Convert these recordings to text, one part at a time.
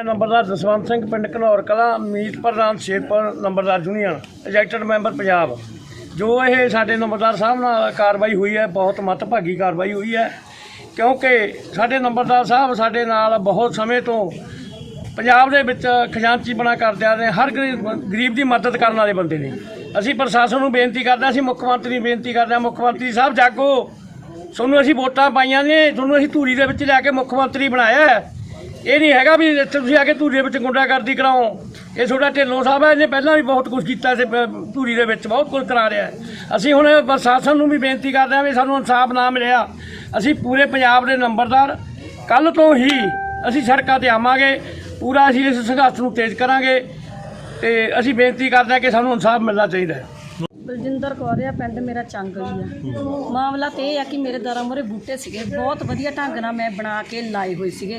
ਮੈਂ ਨੰਬਰਦਾਰ ਜਸਵੰਤ ਸਿੰਘ, ਪਿੰਡ ਘਨੌਰ ਕਲਾਂ ਮੀਤ ਪ੍ਰਧਾਨ ਸ਼ੇਰਪੁਰ ਨੰਬਰਦਾਰ ਯੂਨੀਅਨ ਇਜੈਕਟਡ ਮੈਂਬਰ ਪੰਜਾਬ। ਜੋ ਇਹ ਸਾਡੇ ਨੰਬਰਦਾਰ ਸਾਹਿਬ ਨਾਲ ਕਾਰਵਾਈ ਹੋਈ ਹੈ, ਬਹੁਤ ਮੱਤਭਾਗੀ ਕਾਰਵਾਈ ਹੋਈ ਹੈ, ਕਿਉਂਕਿ ਸਾਡੇ ਨੰਬਰਦਾਰ ਸਾਹਿਬ ਸਾਡੇ ਨਾਲ ਬਹੁਤ ਸਮੇਂ ਤੋਂ ਪੰਜਾਬ ਦੇ ਵਿੱਚ ਖਜ਼ਾਨਚੀ ਬਣਾ ਕਰਦੇ ਆ ਰਹੇ ਹਰ ਗਰੀਬ ਗਰੀਬ ਦੀ ਮਦਦ ਕਰਨ ਵਾਲੇ ਬੰਦੇ ਨੇ। ਅਸੀਂ ਪ੍ਰਸ਼ਾਸਨ ਨੂੰ ਬੇਨਤੀ ਕਰਦੇ ਹਾਂ, ਅਸੀਂ ਮੁੱਖ ਮੰਤਰੀ ਨੂੰ ਬੇਨਤੀ ਕਰਦੇ ਹਾਂ, ਮੁੱਖ ਮੰਤਰੀ ਸਾਹਿਬ ਜਾਗੋ। ਤੁਹਾਨੂੰ ਅਸੀਂ ਵੋਟਾਂ ਪਾਈਆਂ ਨੇ, ਤੁਹਾਨੂੰ ਅਸੀਂ ਧੂਰੀ ਦੇ ਵਿੱਚ ਲੈ ਕੇ ਮੁੱਖ ਮੰਤਰੀ ਬਣਾਇਆ ਹੈ। ਇਹ ਨਹੀਂ ਹੈਗਾ ਵੀ ਇੱਥੇ ਤੁਸੀਂ ਆ ਕੇ ਧੂਰੀ ਦੇ ਵਿੱਚ ਗੁੰਡਾਗਰਦੀ ਕਰਾਓ। ਇਹ ਤੁਹਾਡਾ ਢਿੱਲੋਂ ਸਾਹਿਬ ਹੈ, ਇਹਨੇ ਪਹਿਲਾਂ ਵੀ ਬਹੁਤ ਕੁਝ ਕੀਤਾ ਸੀ ਧੂਰੀ ਦੇ ਵਿੱਚ, ਬਹੁਤ ਕੁਝ ਕਰਾ ਰਿਹਾ ਅਸੀਂ ਹੁਣ ਪ੍ਰਸ਼ਾਸਨ ਨੂੰ ਵੀ ਬੇਨਤੀ ਕਰਦੇ ਹਾਂ ਵੀ ਸਾਨੂੰ ਇਨਸਾਫ ਨਾ ਮਿਲਿਆ। ਅਸੀਂ ਪੂਰੇ ਪੰਜਾਬ ਦੇ ਨੰਬਰਦਾਰ ਕੱਲ ਤੋਂ ਹੀ ਅਸੀਂ ਸੜਕਾਂ ਤੇ ਆਵਾਂਗੇ, ਪੂਰਾ ਅਸੀਂ ਇਸ ਸੰਘਰਸ਼ ਨੂੰ ਤੇਜ਼ ਕਰਾਂਗੇ ਤੇ ਅਸੀਂ ਬੇਨਤੀ ਕਰਦੇ ਹਾਂ ਕਿ ਸਾਨੂੰ ਇਨਸਾਫ ਮਿਲਣਾ ਚਾਹੀਦਾ ਹੈ। ਬਲਜਿੰਦਰ ਕੌਰ ਆ ਪਿੰਡ ਮੇਰਾ ਚੰਗਲੀ ਆ। ਮਾਮਲਾ ਤੇ ਇਹ ਆ ਕਿ ਮੇਰੇ ਦਰਾਂ ਮੂਹਰੇ ਬੂਟੇ ਸੀਗੇ। ਬਹੁਤ ਵਧੀਆ ਢੰਗ ਨਾਲ ਮੈਂ ਬਣਾ ਕੇ ਲਾਏ ਹੋਏ ਸੀਗੇ।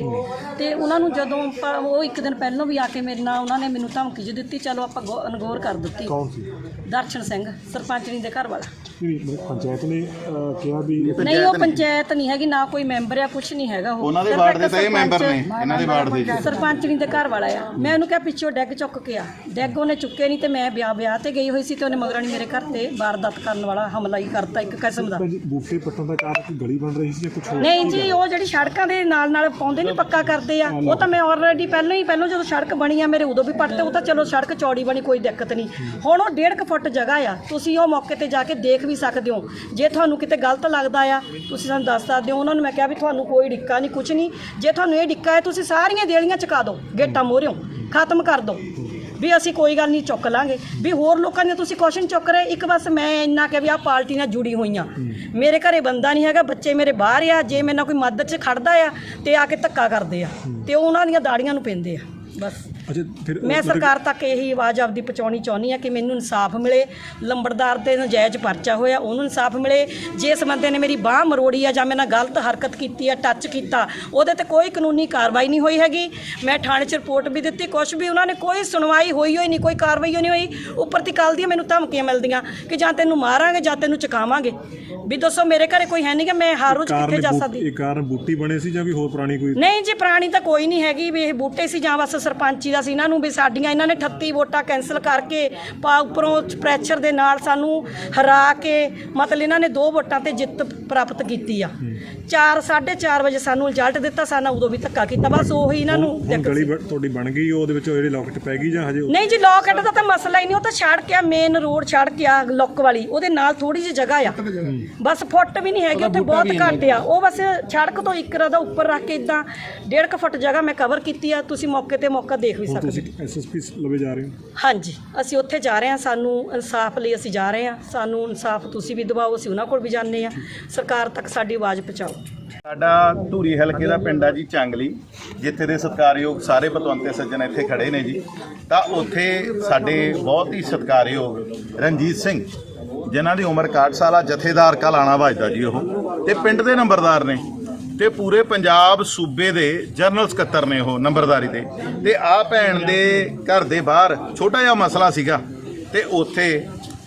ਤੇ ਉਹਨਾਂ ਨੂੰ ਜਦੋਂ ਪ- ਉਹ ਇੱਕ ਦਿਨ ਪਹਿਲਾਂ ਵੀ ਆ ਕੇ ਮੇਰੇ ਨਾਲ ਉਹਨਾਂ ਨੇ ਮੈਨੂੰ ਧਮਕੀ ਜਿਹੀ ਦਿੱਤੀ ਚਲੋ ਆਪਾਂ ਗੋ- ਅਨਗੌਰ ਕਰ ਦਿੱਤੀ। ਕੌਣ ਸੀ? ਦਰਸ਼ਨ ਸਿੰਘ ਸਰਪੰਚਣੀ ਦੇ ਘਰ ਵਾਲਾ। ਨਹੀਂ ਪੰਚਾਇਤ ਨੇ ਅਹ, ਕਿਹਾ ਵੀ ਨਹੀਂ ਉਹ ਪੰਚਾਇਤ ਨਹੀਂ ਹੈਗੀ ਨਾ ਕੋਈ ਮੈਂਬਰ ਆ ਕੁਝ ਨਹੀਂ ਹੈਗਾ ਉਹ। ਉਹਨਾਂ ਦੇ ਵਾਰਡ ਦੇ ਤਾਂ ਇਹ ਮੈਂਬਰ ਨੇ ਇਹਨਾਂ ਦੇ ਵਾਰਡ ਦੇ। ਜੀ ਸਰਪੰਚਣੀ ਦੇ ਘਰ ਵਾਲਾ ਆ। ਮੈਂ ਉਹਨੂੰ ਕਿਹਾ ਪਿੱਛੋਂ ਡੈਗ ਚੁੱਕ ਕੇ ਆ। ਡੈਗ ਉਹਨੇ ਚੁੱਕੇ ਨਹੀਂ ਤੇ ਮੈਂ ਵਿਆਹ ਵਿਆਹ ਤੇ ਗਈ ਹੋਈ ਸੀ ਤੇ ਉਹਨੇ ਮਗਰਣੀ ਮੇਰੇ ਘਰ ਤੇ ਵਾਰਦਾਤ ਕਰਨ ਵਾਲਾ ਹਮਲਾ ਹੀ ਕਰਤਾ ਇੱਕ ਕਿਸਮ ਦਾ। ਜੀ ਬੂਟੇ ਪੱਟਣ ਦਾ ਕਾਰਨ ਕੋਈ ਗਲੀ ਬਣ ਰਹੀ ਸੀ ਜਾਂ ਕੁਝ ਹੋਰ? ਨਹੀਂ ਜੀ ਉਹ ਜਿਹੜੀ ਸੜਕਾਂ ਦੇ ਨਾਲ ਨਾਲ ਪਾਉਂਦੇ ਨੇ ਪੱਕਾ ਕਰਦੇ ਆ ਉਹ ਤਾਂ ਮੈਂ ਆਲਰੇਡੀ ਪਹਿਲਾਂ ਹੀ ਪਹਿਲਾਂ ਜਦੋਂ ਸੜਕ ਬਣੀ ਆ ਮੇਰੇ ਉਦੋਂ ਵੀ ਪੱਟਦੇ ਉਹ ਤਾਂ ਚਲੋ ਸੜਕ ਚੌੜੀ ਬਣੀ ਕੋਈ ਦਿੱਕਤ ਨਹੀਂ। ਹੁਣ ਉਹ 1.5 ਫੁੱਟ ਜਗ੍ਹਾ ਆ ਤੁਸੀਂ ਉਹ ਮੌਕੇ ਤੇ ਜਾ ਕੇ ਦੇਖ ਵੀ ਸਕਦੇ ਹੋ। ਜੇ ਤੁਹਾਨੂੰ ਕਿਤੇ ਗਲਤ ਲੱਗਦਾ ਆ ਤੁਸੀਂ ਸਾਨੂੰ ਦੱਸ ਸਕਦੇ ਹੋ ਉਹਨਾਂ ਨੂੰ ਮੈਂ ਕਿਹਾ ਵੀ ਤੁਹਾਨੂੰ ਕੋਈ ਡਿੱਕਾ ਨਹੀਂ ਕੁਝ ਨਹੀਂ। ਜੇ ਤੁਹਾਨੂੰ ਇਹ ਡਿੱਕਾ ਹੈ ਤੁਸੀਂ ਸਾਰੀਆਂ ਦੇਲੀਆਂ ਚੁਕਾ ਦਿਓ ਗੇਟਾਂ ਮੋਹਰਿਓ ਖਤਮ ਕਰ ਦਿਓ। ਵੀ ਅਸੀਂ ਕੋਈ ਗੱਲ ਨਹੀਂ, ਚੁੱਕ ਲਾਂਗੇ। ਵੀ ਹੋਰ ਲੋਕਾਂ ਨੇ ਤੁਸੀਂ ਕੁਐਸਚਨ ਚੁੱਕ ਰਹੇ, ਇੱਕ ਬਸ ਮੈਂ ਇੰਨਾ ਕਿ ਵੀ ਆਹ ਪਾਰਟੀ ਨਾਲ ਜੁੜੀ ਹੋਈਆਂ। ਮੇਰੇ ਘਰੇ ਬੰਦਾ ਨਹੀਂ ਹੈਗਾ, ਬੱਚੇ ਮੇਰੇ ਬਾਹਰ ਆ, ਜੇ ਮੇਰੇ ਨਾਲ ਕੋਈ ਮਦਦ 'ਚ ਖੜਦਾ ਆ ਤੇ ਆ ਕੇ ਧੱਕਾ ਕਰਦੇ ਆ ਤੇ ਉਹ ਉਹਨਾਂ ਦੀਆਂ ਦਾੜੀਆਂ ਨੂੰ ਪੈਂਦੇ ਆ, ਬਸ। ਅੱਛਾ ਫਿਰ ਮੈਂ ਸਰਕਾਰ ਤੱਕ ਇਹੀ ਆਵਾਜ਼ ਆਪਦੀ ਪਹੁੰਚਾਉਣੀ ਚਾਹੁੰਦੀ ਆ ਕਿ ਮੈਨੂੰ ਇਨਸਾਫ ਮਿਲੇ ਲੰਬੜਦਾਰ ਤੇ ਨਜਾਇਜ਼ ਪਰਚਾ ਹੋਇਆ ਉਹਨੂੰ ਇਨਸਾਫ ਮਿਲੇ। ਜਿਸ ਬੰਦੇ ਨੇ ਮੇਰੀ ਬਾਹ ਮਰੋੜੀ ਆ ਜਾਂ ਮੇਰੇ ਨਾਲ ਗਲਤ ਹਰਕਤ ਕੀਤੀ ਆ ਟੱਚ ਕੀਤਾ ਉਹਦੇ ਤੇ ਕੋਈ ਕਾਨੂੰਨੀ ਕਾਰਵਾਈ ਨਹੀਂ ਹੋਈ ਹੈਗੀ। ਮੈਂ ਥਾਣੇ 'ਚ ਰਿਪੋਰਟ ਵੀ ਦਿੱਤੀ ਕੁਛ ਵੀ ਉਹਨਾਂ ਨੇ ਕੋਈ ਸੁਣਵਾਈ ਹੋਈ ਹੋਈ ਨਹੀਂ ਕੋਈ ਕਾਰਵਾਈ ਹੋਈ ਨਹੀਂ ਹੋਈ। ਉੱਪਰ ਦੀ ਕੱਲ ਦੀਆਂ ਮੈਨੂੰ ਧਮਕੀਆਂ ਮਿਲਦੀਆਂ ਕਿ ਜਾਂ ਤੈਨੂੰ ਮਾਰਾਂਗੇ ਜਾਂ ਤੈਨੂੰ ਚੁਕਾਵਾਂਗੇ। ਵੀ ਦੱਸੋ ਮੇਰੇ ਘਰੇ ਕੋਈ ਹੈ ਨਹੀਂ ਕਿ ਮੈਂ ਹਰ ਰੋਜ਼ ਕਿੱਥੇ ਜਾ ਸਕਦੀ? ਇਹ ਕਾਰਨ ਬੂਟੀ ਬਣੇ ਸੀ ਜਾਂ ਕੋਈ ਹੋਰ ਪੁਰਾਣੀ ਕੋਈ? ਨਹੀਂ ਜੀ ਪ੍ਰਾਣੀ ਤਾਂ ਕੋਈ ਨਹੀਂ ਹੈਗੀ ਵੀ ਇਹ ਬੂਟੇ ਸੀ ਜਾਂ ਬਸ ਸਰਪੰਚੀ ਦਾ ਸੀ ਇਹਨਾਂ ਨੂੰ ਵੀ ਸਾਡੀਆਂ ਇਹਨਾਂ ਨੇ 38 ਵੋਟਾਂ ਕੈਨਸਲ ਕਰਕੇ ਪਾ ਉੱਪਰੋਂ ਪ੍ਰੈਸ਼ਰ ਦੇ ਨਾਲ ਸਾਨੂੰ ਹਰਾ ਕੇ ਮਤਲਬ ਇਹਨਾਂ ਨੇ ਦੋ ਵੋਟਾਂ ਤੇ ਜਿੱਤ ਪ੍ਰਾਪਤ ਕੀਤੀ ਆ। 4 4:30 ਵਜੇ ਸਾਨੂੰ ਰਿਜ਼ਲਟ ਦਿੱਤਾ ਸਾਨੂੰ ਉਦੋਂ ਵੀ ਧੱਕਾ ਕੀਤਾ ਬਸ ਉਹੀ ਇਹਨਾਂ ਨੂੰ ਹੁਣ ਦਿੱਕਤ ਗਲੀ ਸੀ। ਤੁਹਾਡੀ ਬਣ ਗਈ ਉਹਦੇ ਵਿੱਚ ਜਿਹੜੇ ਲੋਕਟ ਪੈ ਗਈ ਜਾਂ ਹਜੇ ਨਹੀਂ ਜੀ ਲੋਕਟ ਦਾ ਤਾਂ ਮਸਲਾ ਹੀ ਨਹੀਂ ਉਹ ਤਾਂ ਸੜਕ ਆ ਮੇਨ ਰੋਡ ਸੜਕ ਆ ਲੁੱਕ ਵਾਲੀ ਉਹਦੇ ਨਾਲ ਥੋੜੀ ਜਿਹੀ ਜਗ੍ਹਾ ਆ। ਬਸ ਫੁੱਟ ਵੀ ਨਹੀਂ ਹੈਗੀ ਉੱਥੇ ਬਹੁਤ ਘੱਟ ਆ। ਉਹ ਬਸ ਸੜਕ ਤੋਂ ਇੱਕ ਦਾ ਉੱਪਰ ਰੱਖ ਕੇ ਇਦਾਂ ਡੇਢ ਕੁ ਫੁੱਟ ਜਗ੍ਹਾ ਮੈਂ ਕਵਰ ਕੀਤੀ ਆ ਤੁਸੀਂ ਮੌਕੇ ਤੇ ਮੌਕਾ ਦੇਖ ਵੀ ਹੁਣ ਸਕਦੇ ਤੁਸੀਂ ਐਸਐਸਪੀ ਲਵੇ ਜਾ ਰਹੇ ਹੋ? ਹਾਂਜੀ ਅਸੀਂ ਉੱਥੇ ਜਾ ਰਹੇ ਹਾਂ ਸਾਨੂੰ ਇਨਸਾਫ ਲਈ ਅਸੀਂ ਜਾ ਰਹੇ ਹਾਂ ਸਾਨੂੰ ਇਨਸਾਫ ਤੁਸੀਂ ਵੀ ਦਿਵਾਓ ਅਸੀਂ ਉਹਨਾਂ ਕੋਲ ਵੀ ਜਾਂਦੇ ਹਾਂ ਸਰਕਾਰ ਤੱਕ ਸਾਡੀ ਆਵਾਜ਼ ਪਹੁੰਚਾਓ। ਸਾਡਾ ਧੂਰੀ ਹਲਕੇ ਦਾ ਪਿੰਡ ਆ ਜੀ ਚੰਗਲੀ ਜਿੱਥੇ ਦੇ ਸਤਿਕਾਰਯੋਗ ਸਾਰੇ ਪਤਵੰਤੇ ਸੱਜਣ ਇੱਥੇ ਖੜੇ ਨੇ ਜੀ। ਤਾਂ ਉੱਥੇ ਸਾਡੇ ਬਹੁਤ ਹੀ ਸਤਿਕਾਰਯੋਗ ਰਣਜੀਤ ਸਿੰਘ ਜਿਨ੍ਹਾਂ ਦੀ ਉਮਰ 61 ਸਾਲ ਆ ਜਥੇਦਾਰ ਕਲਾਣਾ ਵੱਜਦਾ ਜੀ ਉਹ। ਤੇ ਪਿੰਡ ਦੇ ਨੰਬਰਦਾਰ ਨੇ। ਤੇ ਪੂਰੇ ਪੰਜਾਬ ਸੂਬੇ ਦੇ ਜਨਰਲ ਸਕੱਤਰ ਨੇ ਉਹ ਨੰਬਰਦਾਰੀ ਦੇ ਤੇ ਆ ਭੈਣ ਦੇ ਘਰ ਦੇ ਬਾਹਰ ਛੋਟਾ ਜਿਹਾ ਮਸਲਾ ਸੀਗਾ ਤੇ ਉੱਥੇ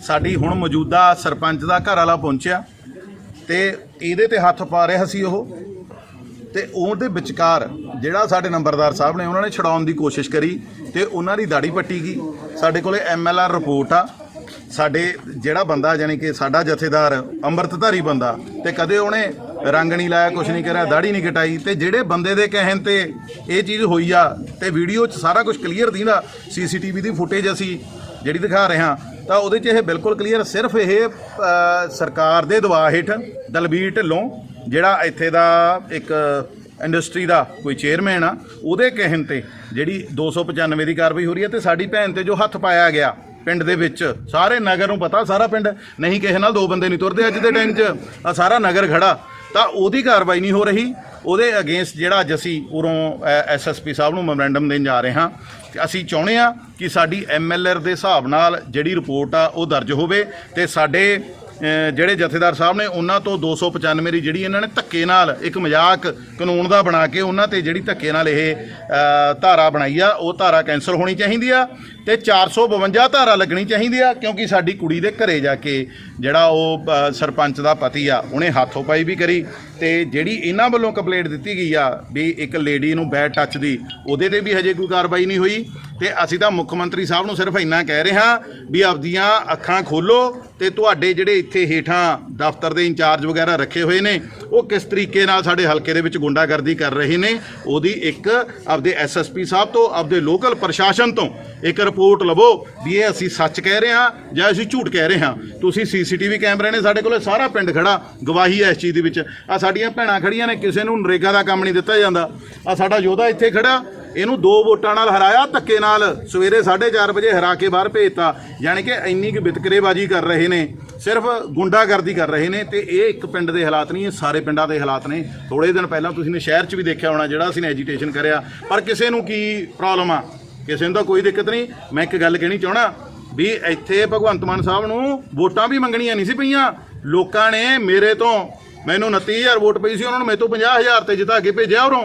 ਸਾਡੀ ਹੁਣ ਮੌਜੂਦਾ ਸਰਪੰਚ ਦਾ ਘਰ ਵਾਲਾ ਪਹੁੰਚਿਆ ਤੇ ਇਹਦੇ ਤੇ ਹੱਥ ਪਾ ਰਿਹਾ ਸੀ ਉਹ। ਤੇ ਉਹਦੇ ਵਿਚਕਾਰ ਜਿਹੜਾ ਸਾਡੇ ਨੰਬਰਦਾਰ ਸਾਹਿਬ ਨੇ, ਉਹਨਾਂ ਨੇ ਛਡਾਉਣ ਦੀ ਕੋਸ਼ਿਸ਼ ਕਰੀ ਤੇ ਉਹਨਾਂ ਦੀ ਦਾੜੀ ਪੱਟੀ ਗਈ। ਸਾਡੇ ਕੋਲੇ ਐਮਐਲਆਰ ਰਿਪੋਰਟ ਆ। ਸਾਡੇ ਜਿਹੜਾ ਬੰਦਾ ਯਾਨੀ ਕਿ ਸਾਡਾ ਜਥੇਦਾਰ ਅੰਮ੍ਰਿਤਧਾਰੀ ਬੰਦਾ, ਤੇ ਕਦੇ ਉਹਨੇ ਰੰਗ ਨਹੀਂ ਲਾਇਆ, ਕੁਛ ਨਹੀਂ ਕਰਿਆ ਦਾੜੀ ਨਹੀਂ ਕਟਾਈ ਤੇ ਜਿਹੜੇ ਬੰਦੇ ਦੇ ਕਹਿਣ ਤੇ ਇਹ ਚੀਜ਼ ਹੋਈ ਆ ਤੇ ਵੀਡੀਓ 'ਚ ਸਾਰਾ ਕੁਝ ਕਲੀਅਰ ਦਿੰਦਾ ਸੀਸੀਟੀਵੀ ਦੀ ਫੁਟੇਜ ਅਸੀਂ ਜਿਹੜੀ ਦਿਖਾ ਰਹੇ ਹਾਂ, ਤਾਂ ਉਹਦੇ 'ਚ ਇਹ ਬਿਲਕੁਲ ਕਲੀਅਰ ਸਿਰਫ ਇਹ ਸਰਕਾਰ ਦੇ ਦਬਾਅ ਹੇਠ ਦਲਬੀਰ ਢਿੱਲੋਂ, ਜਿਹੜਾ ਇੱਥੇ ਦਾ ਇੱਕ ਇੰਡਸਟਰੀ ਦਾ ਕੋਈ ਚੇਅਰਮੈਨ ਆ, ਉਹਦੇ ਕਹਿਣ ਤੇ ਜਿਹੜੀ 295 ਦੀ ਕਾਰਵਾਈ ਹੋ ਰਹੀ ਹੈ ਤੇ ਸਾਡੀ ਭੈਣ ਤੇ ਜੋ ਹੱਥ ਪਾਇਆ ਗਿਆ ਪਿੰਡ ਦੇ ਵਿੱਚ, ਸਾਰੇ ਨਗਰ ਨੂੰ ਪਤਾ, ਸਾਰਾ ਪਿੰਡ, ਨਹੀਂ ਕਿਸੇ ਨਾਲ ਦੋ ਬੰਦੇ ਨਹੀਂ ਤੁਰਦੇ ਅੱਜ ਦੇ ਟਾਈਮ 'ਚ ਆ ਸਾਰਾ ਨਗਰ ਖੜਾ। ਤਾਂ ਉਹਦੀ ਕਾਰਵਾਈ ਨਹੀਂ ਹੋ ਰਹੀ। ਉਹਦੇ ਅਗੇਂਸਟ ਜਿਹੜਾ ਅੱਜ ਅਸੀਂ ਉਰੋਂ ਐਸਐਸਪੀ ਸਾਹਿਬ ਨੂੰ ਮੈਮੋਰੈਂਡਮ ਦੇਣ ਜਾ ਰਹੇ ਹਾਂ, ਤੇ ਅਸੀਂ ਚਾਹੁੰਦੇ ਆ ਕਿ ਸਾਡੀ ਐਮਐਲਆਰ ਦੇ ਹਿਸਾਬ ਨਾਲ ਜਿਹੜੀ ਰਿਪੋਰਟ ਆ ਉਹ ਦਰਜ ਹੋਵੇ ਤੇ ਸਾਡੇ ਜਿਹੜੇ ਜਥੇਦਾਰ ਸਾਹਿਬ ਨੇ ਉਹਨਾਂ ਤੋਂ 295 ਦੀ ਜਿਹੜੀ ਇਹਨਾਂ ਨੇ ਧੱਕੇ ਨਾਲ ਇੱਕ ਮਜ਼ਾਕ ਕਾਨੂੰਨ ਦਾ ਬਣਾ ਕੇ ਉਹਨਾਂ ਤੇ ਜਿਹੜੀ ਧੱਕੇ ਨਾਲ ਇਹ ਧਾਰਾ ਬਣਾਈ ਆ, ਉਹ ਧਾਰਾ ਕੈਂਸਲ ਹੋਣੀ ਚਾਹੀਦੀ ਆ ਤੇ 452 ਧਾਰਾ ਲੱਗਣੀ ਚਾਹੀਦੀ ਆ ਕਿਉਂਕਿ ਸਾਡੀ ਕੁੜੀ ਦੇ ਘਰੇ ਜਾ ਕੇ ਜਿਹੜਾ ਉਹ ਸਰਪੰਚ ਦਾ ਪਤੀ ਆ, ਉਹਨੇ ਹੱਥੋਂ ਪਾਈ ਵੀ ਕਰੀ ਤੇ ਜਿਹੜੀ ਇਹਨਾਂ ਵੱਲੋਂ ਕੰਪਲੇਂਟ ਦਿੱਤੀ ਗਈ ਆ ਵੀ ਇੱਕ ਲੇਡੀ ਨੂੰ ਬੈਡ ਟੱਚ ਦੀ, ਉਹਦੇ ਤੇ ਵੀ ਹਜੇ ਕੋਈ ਕਾਰਵਾਈ ਨਹੀਂ ਹੋਈ। ਤੇ ਅਸੀਂ ਤਾਂ ਮੁੱਖ ਮੰਤਰੀ ਸਾਹਿਬ ਨੂੰ ਸਿਰਫ ਇੰਨਾ ਕਹਿ ਰਹੇ ਹਾਂ ਵੀ ਆਪਦੀਆਂ ਅੱਖਾਂ ਖੋਲੋ ਤੇ ਤੁਹਾਡੇ ਜਿਹੜੇ ਇੱਥੇ ਹੇਠਾਂ ਦਫ਼ਤਰ ਦੇ ਇੰਚਾਰਜ ਵਗੈਰਾ ਰੱਖੇ ਹੋਏ ਨੇ, ਉਹ ਕਿਸ ਤਰੀਕੇ ਨਾਲ ਸਾਡੇ ਹਲਕੇ ਦੇ ਵਿੱਚ ਗੁੰਡਾਗਰਦੀ ਕਰ ਰਹੇ ਨੇ, ਉਹਦੀ ਇੱਕ ਆਪਦੇ ਐਸਐਸਪੀ ਸਾਹਿਬ ਤੋਂ, ਆਪਦੇ ਲੋਕਲ ਪ੍ਰਸ਼ਾਸਨ ਤੋਂ ਇੱਕ ਰਿਪੋਰਟ ਲਵੋ ਵੀ ਇਹ ਅਸੀਂ ਸੱਚ ਕਹਿ ਰਹੇ ਹਾਂ ਜਾਂ ਅਸੀਂ ਝੂਠ ਕਹਿ ਰਹੇ ਹਾਂ। ਤੁਸੀਂ ਸੀਸੀਟੀਵੀ ਕੈਮਰੇ ਨੇ ਸਾਡੇ ਕੋਲੇ ਸਾਰਾ ਪਿੰਡ ਖੜਾ, ਗਵਾਹੀ ਹੈ ਇਸ ਚੀਜ਼ ਦੇ ਵਿੱਚ। ਆ ਸਾਡੀਆਂ ਭੈਣਾਂ ਖੜੀਆਂ ਨੇ, ਕਿਸੇ ਨੂੰ ਨਰੇਗਾ ਦਾ ਕੰਮ ਨਹੀਂ ਦਿੱਤਾ ਜਾਂਦਾ। ਆ ਸਾਡਾ ਯੋਧਾ ਇੱਥੇ ਖੜਾ ਇਹਨੂੰ ਦੋ ਵੋਟਾਂ ਨਾਲ ਹਰਾਇਆ, ਧੱਕੇ ਨਾਲ ਸਵੇਰੇ 4:30 ਵਜੇ ਹਰਾ ਕੇ ਬਾਹਰ ਭੇਜਤਾ। ਯਾਨੀ ਕਿ ਇੰਨੀ ਕਿ ਵਿਤਕਰੇਬਾਜ਼ੀ ਕਰ ਰਹੇ ਨੇ, ਸਿਰਫ ਗੁੰਡਾਗਰਦੀ ਕਰ ਰਹੇ ਨੇ ਤੇ ਇਹ ਇੱਕ ਪਿੰਡ ਦੇ ਹਾਲਾਤ ਨਹੀਂ, ਇਹ ਸਾਰੇ ਪਿੰਡਾਂ ਦੇ ਹਾਲਾਤ ਨੇ। ਥੋੜੇ ਦਿਨ ਪਹਿਲਾਂ ਤੁਸੀਂ ਨੇ ਸ਼ਹਿਰ 'ਚ ਵੀ ਦੇਖਿਆ ਹੋਣਾ ਜਿਹੜਾ ਅਸੀਂ ਨੇ ਐਜੀਟੇਸ਼ਨ ਕਰਿਆ। ਪਰ ਕਿਸੇ ਨੂੰ ਕੀ ਪ੍ਰੋਬਲਮ ਆ? ਕਿਸੇ ਨੂੰ ਤਾਂ ਕੋਈ ਦਿੱਕਤ ਨਹੀਂ। ਮੈਂ ਇੱਕ ਗੱਲ ਕਹਿਣੀ ਚਾਹਣਾ ਵੀ ਇੱਥੇ ਭਗਵੰਤ ਮਾਨ ਸਾਹਿਬ ਨੂੰ ਵੋਟਾਂ ਵੀ ਮੰਗਣੀਆਂ ਨਹੀਂ ਸੀ ਪਈਆਂ। ਲੋਕਾਂ ਨੇ ਮੇਰੇ ਤੋਂ ਮੈਨੂੰ 29000 ਵੋਟ ਪਈ ਸੀ, ਉਹਨਾਂ ਨੂੰ ਮੇਰੇ ਤੋਂ 50000 ਤੇ ਜਿਤਾ ਕੇ ਭੇਜਿਆ ਉਰੋਂ।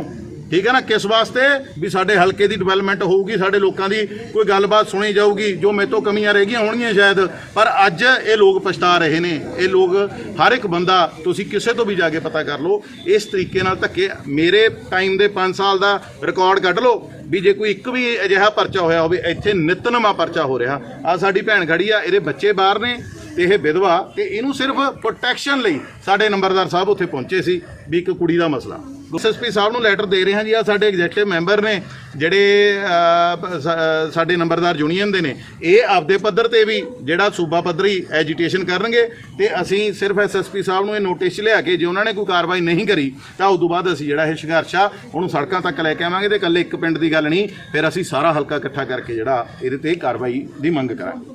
ਠੀਕ ਹੈ ਨਾ? ਕਿਸ ਵਾਸਤੇ? ਵੀ ਸਾਡੇ ਹਲਕੇ ਦੀ ਡਿਵੈਲਪਮੈਂਟ ਹੋਊਗੀ, ਸਾਡੇ ਲੋਕਾਂ ਦੀ ਕੋਈ ਗੱਲਬਾਤ ਸੁਣੀ ਜਾਊਗੀ, ਜੋ ਮੇਰੇ ਤੋਂ ਕਮੀਆਂ ਰਹਿ ਗਈਆਂ ਹੋਣਗੀਆਂ ਸ਼ਾਇਦ। ਪਰ ਅੱਜ ਇਹ ਲੋਕ ਪਛਤਾ ਰਹੇ ਨੇ। ਇਹ ਲੋਕ, ਹਰ ਇੱਕ ਬੰਦਾ, ਤੁਸੀਂ ਕਿਸੇ ਤੋਂ ਵੀ ਜਾ ਕੇ ਪਤਾ ਕਰ ਲਓ, ਇਸ ਤਰੀਕੇ ਨਾਲ ਧੱਕੇ, ਮੇਰੇ ਟਾਈਮ ਦੇ 5 ਸਾਲ ਦਾ ਰਿਕਾਰਡ ਕੱਢ ਲਓ, ਵੀ ਜੇ ਕੋਈ ਇੱਕ ਵੀ ਅਜਿਹਾ ਪਰਚਾ ਹੋਇਆ ਹੋਵੇ, ਇੱਥੇ ਨਿਤਨਮਾ ਪਰਚਾ ਹੋ ਰਿਹਾ। ਆ ਸਾਡੀ ਭੈਣ ਖੜੀ ਆ, ਇਹਦੇ ਬੱਚੇ ਬਾਹਰ ਨੇ ਤੇ ਇਹ ਵਿਧਵਾ, ਤੇ ਇਹਨੂੰ ਸਿਰਫ ਪ੍ਰੋਟੈਕਸ਼ਨ ਲਈ ਸਾਡੇ ਨੰਬਰਦਾਰ ਸਾਹਿਬ ਉੱਥੇ ਪਹੁੰਚੇ ਸੀ, ਵੀ ਇੱਕ ਕੁੜੀ ਦਾ ਮਸਲਾ। ਐਸਐਸਪੀ ਸਾਹਿਬ ਨੂੰ ਲੈਟਰ ਦੇ ਰਹੇ ਹਾਂ ਜੀ ਆ ਸਾਡੇ ਐਗਜ਼ੈਕਟਿਵ ਮੈਂਬਰ ਨੇ ਜਿਹੜੇ ਅਹ, ਸਾ- ਸਾਡੇ ਨੰਬਰਦਾਰ ਯੂਨੀਅਨ ਦੇ ਨੇ ਇਹ ਆਪਦੇ ਪੱਧਰ ਤੇ ਵੀ ਜਿਹੜਾ ਸੂਬਾ ਪੱਧਰੀ ਐਜੀਟੇਸ਼ਨ ਕਰਨਗੇ ਤੇ ਅਸੀਂ ਸਿਰਫ ਐਸਐਸਪੀ ਸਾਹਿਬ ਨੂੰ ਇਹ ਨੋਟਿਸ 'ਚ ਲਿਆ ਕੇ ਜੇ ਉਹਨਾਂ ਨੇ ਕੋਈ ਕਾਰਵਾਈ ਨਹੀਂ ਕਰੀ ਤਾਂ ਉਸ ਤੋਂ ਬਾਅਦ ਅਸੀਂ ਜਿਹੜਾ ਇਹ ਸੰਘਰਸ਼ ਆ ਉਹਨੂੰ ਸੜਕਾਂ ਤੱਕ ਲੈ ਕੇ ਆਵਾਂਗੇ ਤੇ ਇਕੱਲੇ ਇੱਕ ਪਿੰਡ ਦੀ ਗੱਲ ਨਹੀਂ ਫਿਰ ਅਸੀਂ ਸਾਰਾ ਹਲਕਾ ਇਕੱਠਾ ਕਰਕੇ ਜਿਹੜਾ ਇਹਦੇ ਤੇ ਕਾਰਵਾਈ ਦੀ ਮੰਗ ਕਰਾਂਗੇ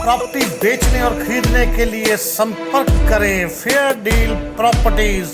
प्रॉपर्टी बेचने और खरीदने के लिए संपर्क करें फेयर डील प्रॉपर्टीज